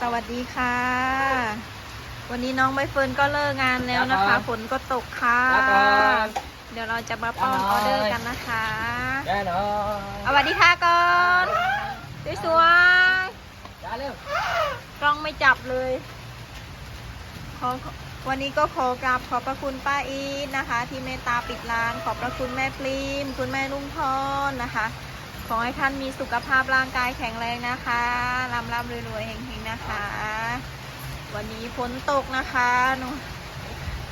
สวัสดีค่ะ วันนี้น้องใบเฟิร์นก็เลิกงานแล้วนะครัคะบฝนก็ตกค่ะครับผมเดี๋ยวเราจะมาป้อนคอรับอเดอร์กันนะคะแน่นอนสวัสดีค่ะก่อนสวยจ้าเร็วๆกล้องไม่จับเลยขอวันนี้ก็ขอกราบขอบพระคุณป้าอีทนะคะ ที่เมตตาปิดร้าน ขอบพระคุณแม่ปลีมคุณแม่ลุงพรนะคะ ขอให้ท่านมีสุขภาพร่างกายแข็งแรงนะคะร่ำร่ำรวยๆเฮงๆนะคะ วันนี้ฝนตกนะคะหนู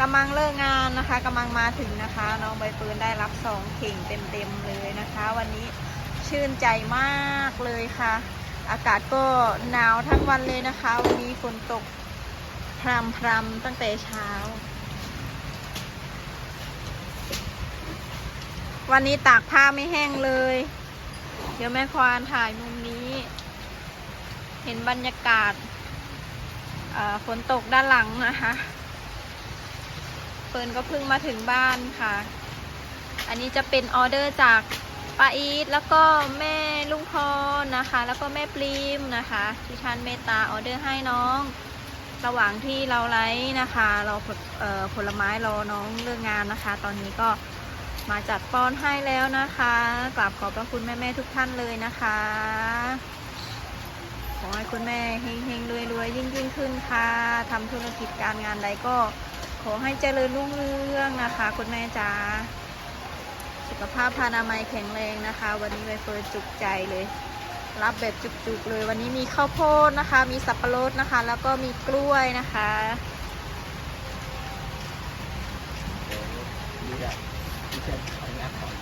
กำลังเลิกงานนะคะกำลังมาถึงนะคะ น้องใบเฟิร์นได้รับสองเข่งเต็มๆเลยนะคะ วันนี้ชื่นใจมากเลยค่ะ อากาศก็หนาวทั้งวันเลยนะคะ วันนี้ฝนตกพรำพรำตั้งแต่เช้า วันนี้ตากผ้าไม่แห้งเลย เดี๋ยวแม่ควานถ่ายมุมนี้ เห็นบรรยากาศฝนตกด้านหลังนะคะเฟิร์นก็เพิ่งมาถึงบ้านค่ะ อันนี้จะเป็นออเดอร์จากป้าอีทแล้วก็แม่ลุงพรนะคะ แล้วก็แม่ปลีมนะคะที่ท่านเมตตาออเดอร์ให้น้อง ระหว่างที่เราไลฟ์นะคะ เราผลผลไม้รอน้องเลิกงานนะคะ ตอนนี้ก็ มาจัดป้อนให้แล้วนะคะกราบขอบพระคุณแม่ๆทุกท่านเลยนะคะ ขอให้คุณแม่เฮงๆรวยๆยิ่งยิ่งๆขึ้นค่ะทำธุรกิจการงานใดก็ ขอให้เจริญรุ่งเรืองนะคะ คุณแม่จ๋าสุขภาพพานามัยแข็งแรงนะคะ วันนี้ใบเฟิร์นจุกใจเลย รับแบบจุกๆเลยวันนี้มีข้าวโพดนะคะ มีสับปะรดนะคะ แล้วก็มีกล้วยนะคะ เขาอน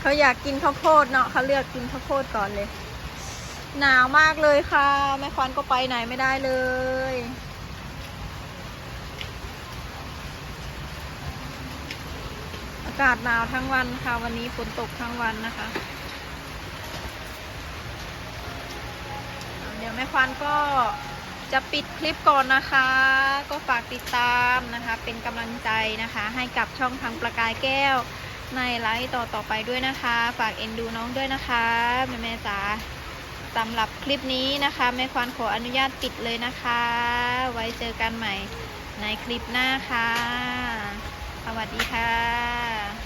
เขาอยากกินข้าวโพดเนาะเขาเลือกกินข้าวโพดก่อนเลย หนาวมากเลยค่ะแม่ควันก็ไปไหนไม่ได้เลยอากาศหนาวทั้งวันค่ะ วันนี้ฝนตกทั้งวันนะคะ เดี๋ยวแม่ควันก็ จะปิดคลิปก่อนนะคะ ก็ฝากติดตามนะคะ เป็นกำลังใจนะคะ ให้กับช่องทางประกายแก้ว ในไลฟ์ต่อต่อไปด้วยนะคะ ฝากเอ็นดูน้องด้วยนะคะแม่แม่ๆจ๋าสำหรับคลิปนี้นะคะแม่ควานขออนุญาตปิดเลยนะคะ ไว้เจอกันใหม่ในคลิปหน้าค่ะ สวัสดีค่ะ